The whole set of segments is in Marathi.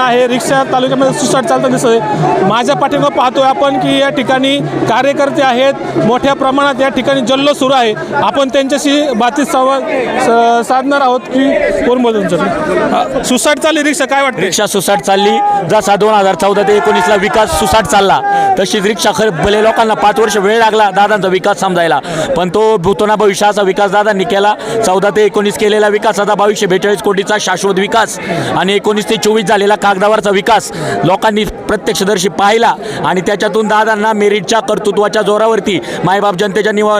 आहे रिक्षा तालुक्यामध्ये सुसाट चालताना दिसत आहे माझ्या पाठीमागं पाहतोय आपण की या ठिकाणी कार्यकर्ते आहेत. मोठ्या प्रमाणात या ठिकाणी जल्लोष सुरू आहे. आपण त्यांच्याशी बातचीत संवाद स- साधणार आहोत की कोण बोलतो सुसाट चालली रिक्षा काय वाटते रिक्षा सुसाट चालली. जसा दोन हजार चौदा ते एकोणीसला विकास सुसाट चालला तशीच रिक्षा खर भले लोकांना पाच वर्ष वेळ लागला दादांचा विकास समजायला पण तो भूतोना भविष्याचा विकास दादांनी केला. चौदा ते एकोणीस केलेला विकास आता बावीसशे बेचाळीस कोटीचा शाश्वत विकास आणि एकोणीस ते चोवीस झालेला कागदावरचा विकास लोकांनी प्रत्यक्षदर्शी पाहिला आणि त्याच्यातून दादांना मेरिटच्या कर्तृत्वाच्या जोरावरती मायबाप जनतेच्या निवा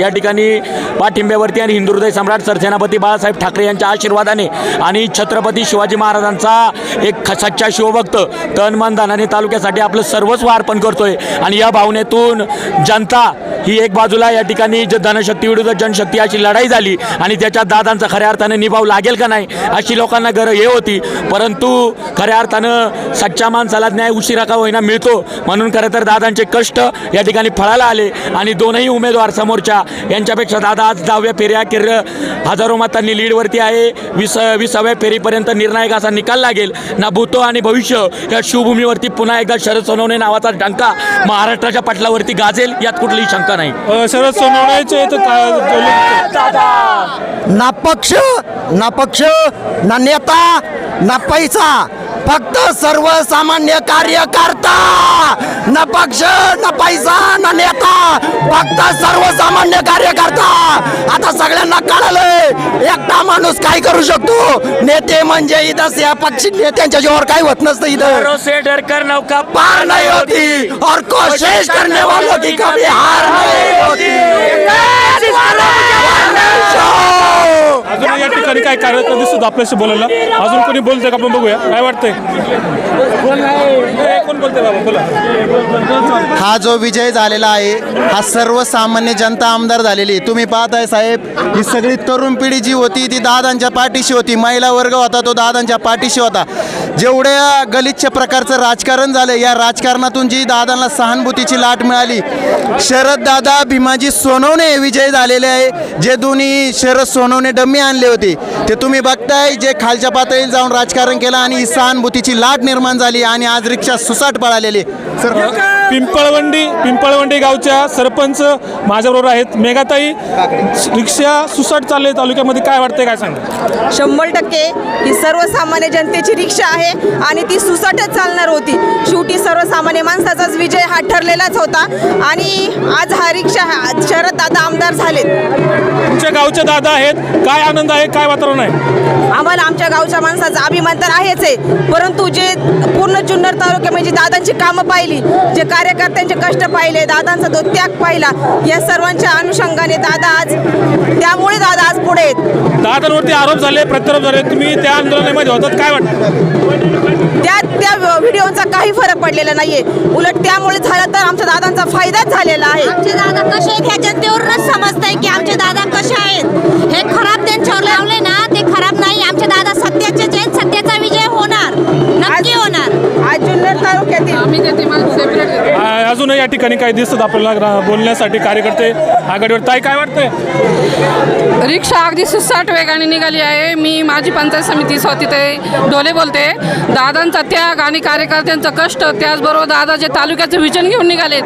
या ठिकाणी पाठिंब्यावरती आणि हिंदुहृदय सम्राट सरसेनापती बाळासाहेब ठाकरे यांच्या आशीर्वादाने आणि छत्रपती शिवाजी महाराजांचा एक ख- सच्चा शिवभक्त तन मन दानाने तालुक्यासाठी आपलं सर्वस्व अर्पण करतोय. आणि या भावनेतून जनता ही एक बाजूला या ठिकाणी ज धनशक्ती विरुद्ध जनशक्ती अशी लढाई झाली आणि त्याच्यात दादांचा खऱ्या अर्थाने निभाव लागेल का नाही अशी लोकांना गर हे होती. परंतु खऱ्या अर्थानं सच्च्या माणसाला न्याय उशिरा का होईना मिळतो. म्हणून खरं तर दादांचे कष्ट या ठिकाणी फळाला आले आणि दोनही उमेदवार समोरच्या यांच्यापेक्षा दादा आज दहाव्या फेऱ्या किर हजारो मतांनी लीडवरती आहे. वीस विसाव्या फेरीपर्यंत निर्णायक असा निकाल लागेल. ना भूतो आणि भविष्य या शिवभूमीवरती पुन्हा एकदा शरद सोनवणे नावाचा डंका महाराष्ट्राच्या पटलावरती गाजेल यात कुठलीही शंका नाही? अ, शरद सोनवण्याचे का- ना पक्ष ना पक्ष ना नेता ना पैसा. फक्त सर्वसामान्य कार्यकर्ता ना पक्ष ना पैसा ना नेता! फक्त सर्वसामान्य कार्यकर्ता! आता सगळ्यांना कळालंय एकटा माणूस काय करू शकतो? नेते म्हणजे इथं या पक्षी नेत्यांच्या जीवावर काय होत नसतं इथं. से डर कर नौका पार नहीं होती. और कोशिश करने वालों की कभी हार नहीं होती. अजून या ठिकाणी काय कार्यक्रम दिसतो आपल्याशी बोलायला अजून कोणी बोलतंय का आपण बघूया? काय वाटतंय? बाबा बोला. हा जो विजय झालेला आहे हा सर्वसामान्य जनता आमदार झालेली आहे. तुम्ही पाहताय साहेब ही सगळी तरुण पिढी जी होती ती दादांच्या पाठीशी होती. महिला वर्ग होता तो दादांच्या पाठीशी होता. जेवढ्या गलिच्छ प्रकारचं राजकारण झालं या राजकारणातून जी दादांना सहानुभूतीची लाट मिळाली शरद दादा भीमाजी सोनवणे विजय झालेले आहे. जे दोन्ही शरद सोनवणे डम्मी आणले होते ते तुम्ही बघताय जे खालच्या पातळीत जाऊन राजकारण केलं आणि ही सहानुभूतीची लाट निर्माण झाली आणि आज रिक्षा सुसाट पळालेली. सर पिंपळवंडी पिंपळवंडी गावच्या सरपंच माझ्याबरोबर आहेत. मेघाताई रिक्षा सुसाट चालले तालुक्यामध्ये काय वाटतंय काय सांगा शंभर टक्के. ही सर्वसामान्य जनतेची रिक्षा आहे आणि ती सुसाटच चालणार होती. शेवटी सर्वसामान्य माणसाचाच विजय हा ठरलेलाच होता. आणि आज हा रिक्षा हा शरद दादा आमदार झालेत. तुमच्या गावचे दादा आहेत. काय आनंद आहे काय वातावरण आहे? आम्हाला आमच्या गावच्या माणसाचा अभिमान तर आहेच आहे. परंतु जे पूर्ण जुन्नर तालुक्या म्हणजे दादांची कामं पाहिली जे कार्यकर्त्यांचे कष्ट पाहिले दादांचा तो त्याग पाहिला. या सर्वांच्या अनुषंगाने दादा आज त्यामुळे दादा आज पुढे आहेत. दादांवरती आरोप झाले प्रत्यारोप झाले. तुम्ही त्या आंदोलनामध्ये होतात काय वाटतं? त्या त्या व्हिडिओचा काही फरक पडलेला नाहीये. उलट त्यामुळे झालं तर आमच्या दादांचा फायदाच झालेला आहे. आमचे दादा कसे ह्या जनतेवरूनच समजतंय या ठिकाणी काही दिसतात आपल्याला बोलण्यासाठी कार्यकर्ते आघाडीवर. ताई काय वाटतंय? रिक्षा अगदी सुसाट वेगाने निघाली आहे. मी माझी पंचायत समिती स्वतः डोले बोलते. दादांचा त्याग आणि कार्यकर्त्यांचं कष्ट त्याचबरोबर दादा जे तालुक्याचं विजन घेऊन निघालेत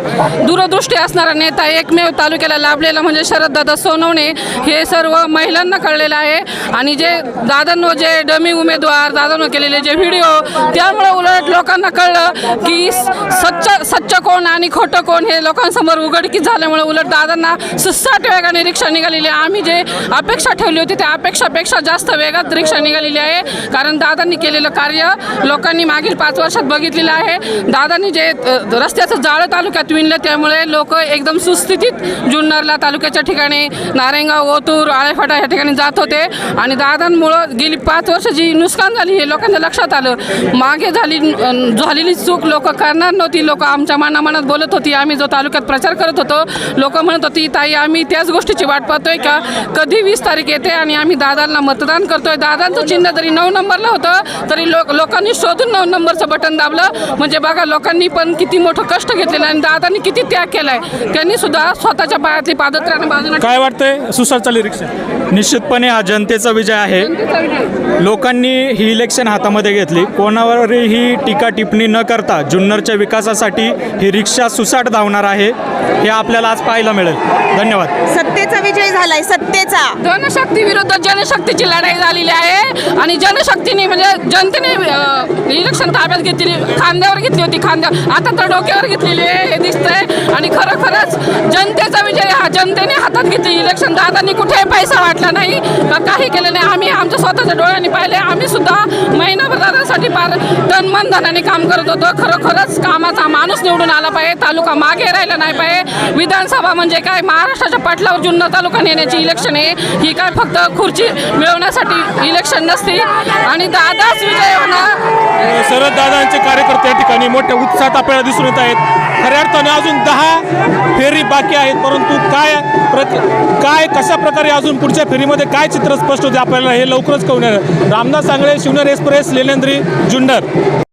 दूरदृष्टी असणारा नेता एकमेव तालुक्याला लाभलेला म्हणजे शरददादा सोनवणे. हे सर्व महिलांना कळलेलं आहे. आणि जे दादांनो जे डमी उमेदवार दादांवर केलेले जे व्हिडिओ त्यामुळे उलट लोकांना कळलं की सच्च सच्च कोण आणि खोटं कोण हे लोकांसमोर उघडकीच झाल्यामुळे उलट दादांना सुसाट वेगाने रिक्षा निघालेली आहे. आम्ही जे अपेक्षा ठेवली होती त्या अपेक्षापेक्षा जास्त वेगात रिक्षा निघालेली आहे. कारण दादांनी केलेलं कार्य लोकांनी मागील पाच वर्षात बघितलेलं आहे. दादांनी जे रस्त्याचं जाळं तालुक्यात विणलं त्यामुळे लोक एकदम सुस्थितीत जुन्नरला तालुक्याच्या ठिकाणी नारायणगाव ओतूर आळेफाटा या ठिकाणी जात होते. आणि दादांमुळं गेली पाच वर्ष जी नुकसान झाली हे लोकांच्या लक्षात आलं. मागे झाली झालेली चूक लोक करणार नव्हती. लोक आमच्या मनामनात बोलत होती आम्ही जो तालुक्यात प्रचार करत होतो लोक म्हणत होती ताई आम्ही त्याच गोष्टीची वाट पाहतोय का? कधी वीस तारीख येते आणि आम्ही दादांना मतदान करतोय. दादांचं चिन्ह जरी नऊ नंबरला होतं तरी लोक लोकांनी शोधून नऊ नंबरचं बटन दाबलं. म्हणजे बघा लोकांनी पण किती मोठं कष्ट घेतलेलं आणि दादांनी किती त्याग केलाय. त्यांनी सुद्धा स्वतःच्या पायातली पादत्राने बाजूला काय वाटतंय? सुसार चालली रिक्षा. निश्चितपणे हा जनतेचा विजय आहे. लोकांनी ही इलेक्शन हातामध्ये घेतली. कोणावरही टीका टिप्पणी न करता जुन्नरच्या विकासासाठी ही रिक्षा सुसाट धावणार आहे हे आपल्याला आज पाहायला मिळेल. धन्यवाद. सत्तेचा विजय झालाय सत्तेचा. जनशक्ती विरुद्ध जनशक्तीची लढाई झालेली आहे. आणि जनशक्तीने म्हणजे जनतेने इलेक्शन ताब्यात घेतली खांद्यावर घेतली होती खांद्यावर आता तर डोक्यावर घेतलेली आहे हे दिसतंय. आणि खरोखरच जनतेचा विजय जनतेने हातात घेतली. इलेक्शन दादांनी कुठेही पैसा वाटला नाही. काही केलं नाही. आम्ही आमच्या स्वतःच्या डोळ्यांनी पाहिले. आम्ही सुद्धा महिनाभर दादांसाठी फार तन मन धनाने काम करत होतो. खरोखरच कामाचा माणूस निवडून आला पाहिजे. तालुका मागे राहिला नाही पाहिजे. विधानसभा म्हणजे काय? महाराष्ट्राच्या पाटलावर जुन्नर तालुका नेण्याची इलेक्शन आहे. ही काय फक्त खुर्ची मिळवण्यासाठी इलेक्शन नसते. आणि दादाच विजय होणार. शरद दादांचे कार्यकर्ते या ठिकाणी मोठ्या उत्साहात आपल्याला दिसून येत आहेत. खऱ्या अर्थाने अजून दहा फेरी बाकी आहेत परंतु काय प्रक काय कशा प्रकारे अजून पुढच्या फेरीमध्ये काय चित्र स्पष्ट होते आपल्याला हे लवकरच कळणार येणार. रामदास सांगळे शिवनेर एक्सप्रेस लेलेंद्री जुन्नर.